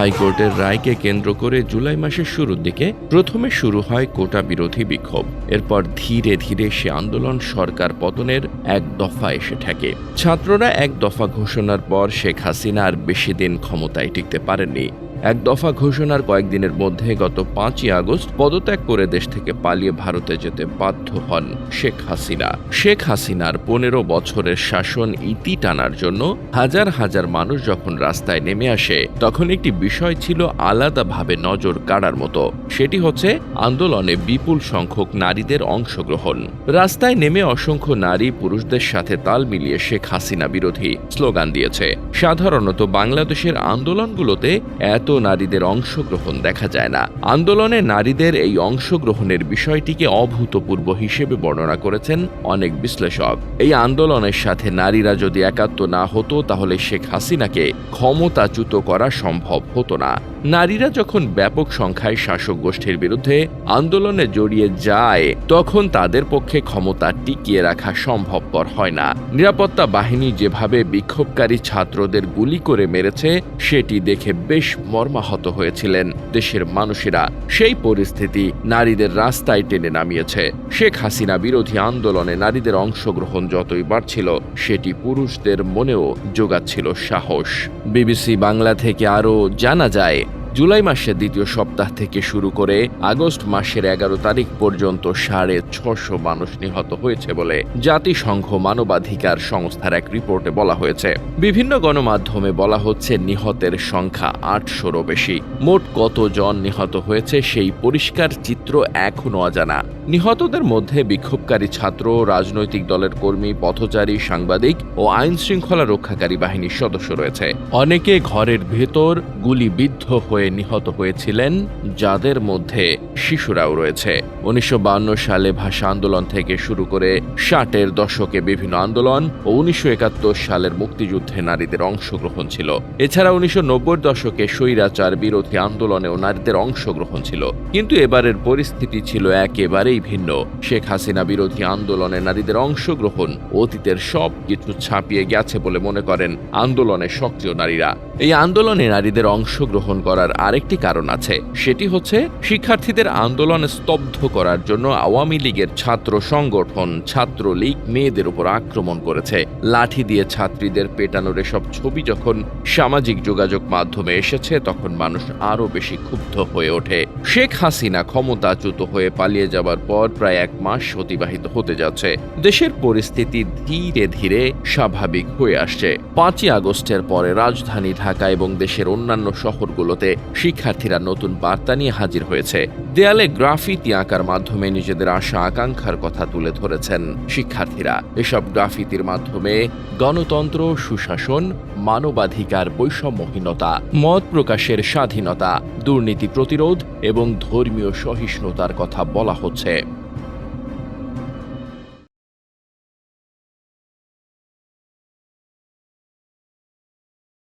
হাইকোর্টের রায়কে কেন্দ্র করে জুলাই মাসের শুরুর দিকে প্রথমে শুরু হয় কোটা বিরোধী বিক্ষোভ। এরপর ধীরে ধীরে সে আন্দোলন সরকার পতনের এক দফা এসে ঠেকে। ছাত্ররা এক দফা ঘোষণার পর শেখ হাসিনা আর বেশি দিন ক্ষমতায় টিকতে পারেননি। এক দফা ঘোষণার কয়েকদিনের মধ্যে গত পাঁচই আগস্ট পদত্যাগ করে দেশ থেকে পালিয়ে ভারতে যেতে বাধ্য হন শেখ হাসিনা। শেখ হাসিনার পনেরো বছরের শাসন ইতি টানার জন্য হাজার হাজার মানুষ যখন রাস্তায় নেমে আসে, তখন একটি বিষয় ছিল আলাদাভাবে নজর কাড়ার মতো। সেটি হচ্ছে আন্দোলনে বিপুল সংখ্যক নারীদের অংশগ্রহণ। রাস্তায় নেমে অসংখ্য নারী পুরুষদের সাথে তাল মিলিয়ে শেখ হাসিনা বিরোধী স্লোগান দিয়েছে। সাধারণত বাংলাদেশের আন্দোলনগুলোতে এত নারীদের অংশগ্রহণ দেখা যায় না। আন্দোলনে নারীদের এই অংশগ্রহণের বিষয়টিকে অভূতপূর্ব হিসেবে বর্ণনা করেছেন অনেক বিশ্লেষক। এই আন্দোলনের সাথে নারীরা যদি একাত্ম না হতো, তাহলে শেখ হাসিনাকে ক্ষমতাচ্যুত করা সম্ভব হতো না। নারীরা যখন ব্যাপক সংখ্যায় শাসক গোষ্ঠীর বিরুদ্ধে আন্দোলনে জড়িয়ে যায়, তখন তাদের পক্ষে ক্ষমতা টিকিয়ে রাখা সম্ভবপর হয় না। নিরাপত্তা বাহিনী যেভাবে বিক্ষোভকারী ছাত্রদের গুলি করে মেরেছে, সেটি দেখে বেশ মর্মাহত হয়েছিলেন। দেশের মানুষেরা সেই পরিস্থিতি নারীদের রাস্তায় টেনে নামিয়েছে। শেখ হাসিনা বিরোধী আন্দোলনে নারীদের অংশগ্রহণ যতই বাড়ছিল, সেটি পুরুষদের মনেও যোগাচ্ছিল সাহস। বিবিসি বাংলা থেকে আরও জানা যায় জুলাই মাসের দ্বিতীয় সপ্তাহ থেকে শুরু করে আগস্ট মাসের এগারো তারিখ পর্যন্ত সাড়ে ছশো মানুষ নিহত হয়েছে বলে জাতিসংঘ মানবাধিকার সংস্থার এক রিপোর্টে বলা হয়েছে। বিভিন্ন গণমাধ্যমে বলা হচ্ছে নিহতের সংখ্যা আটশোরও বেশি। মোট কতজন নিহত হয়েছে সেই পরিষ্কার চিত্র এখনও অজানা। নিহতদের মধ্যে বিক্ষোভকারী ছাত্র, রাজনৈতিক দলের কর্মী, পথচারী, সাংবাদিক ও আইন শৃঙ্খলা রক্ষাকারী বাহিনীর সদস্য রয়েছে। অনেকে ঘরের ভেতর গুলিবিদ্ধ হয়ে নিহত হয়েছিলেন, যাদের মধ্যে শিশুরাও রয়েছে। উনিশশো সালে ভাষা আন্দোলন থেকে শুরু করে ষাটের দশকে বিভিন্ন আন্দোলন ও উনিশশো সালের মুক্তিযুদ্ধে নারীদের অংশগ্রহণ ছিল। এছাড়া উনিশশো দশকে স্বৈরাচার বিরোধী আন্দোলনেও নারীদের অংশগ্রহণ ছিল। কিন্তু এবারের পরিস্থিতি ছিল একেবারেই ভিন্ন। শেখ হাসিনা বিরোধী আন্দোলনে নারীদের অংশগ্রহণ অতীতের সব কিছু ছাপিয়ে গেছে বলে মনে করেন আন্দোলনে সক্রিয় নারীরা। এই আন্দোলনে নারীদের অংশগ্রহণ করার আরেকটি কারণ আছে। সেটি হচ্ছে, শিক্ষার্থীদের আন্দোলন স্তব্ধ করার জন্য আওয়ামী লীগের ছাত্র সংগঠন ছাত্রলীগ মেয়েদের উপর আক্রমণ করেছে। লাঠি দিয়ে ছাত্রীদের পেটানোর এসব ছবি যখন সামাজিক যোগাযোগ মাধ্যমে এসেছে, তখন মানুষ আরও বেশি ক্ষুব্ধ হয়ে ওঠে। শেখ হাসিনা ক্ষমতাচ্যুত হয়ে পালিয়ে যাবার পর প্রায় এক মাস অতিবাহিত হতে যাচ্ছে। দেশের পরিস্থিতি ধীরে ধীরে স্বাভাবিক হয়ে আসছে। পাঁচই আগস্টের পরে রাজধানী ঢাকা এবং দেশের অন্যান্য শহরগুলোতে শিক্ষার্থীরা নতুন বার্তা নিয়ে হাজির হয়েছে। দেয়ালে গ্রাফিতি আঁকার মাধ্যমে নিজেদের আশা, আকাঙ্ক্ষার কথা তুলে ধরেছেন শিক্ষার্থীরা। এসব গ্রাফিতির মাধ্যমে গণতন্ত্র, সুশাসন, মানবাধিকার, বৈষম্যহীনতা, মত প্রকাশের স্বাধীনতা, দুর্নীতি প্রতিরোধ এবং ধর্মীয় সহিষ্ণুতার কথা বলা হচ্ছে।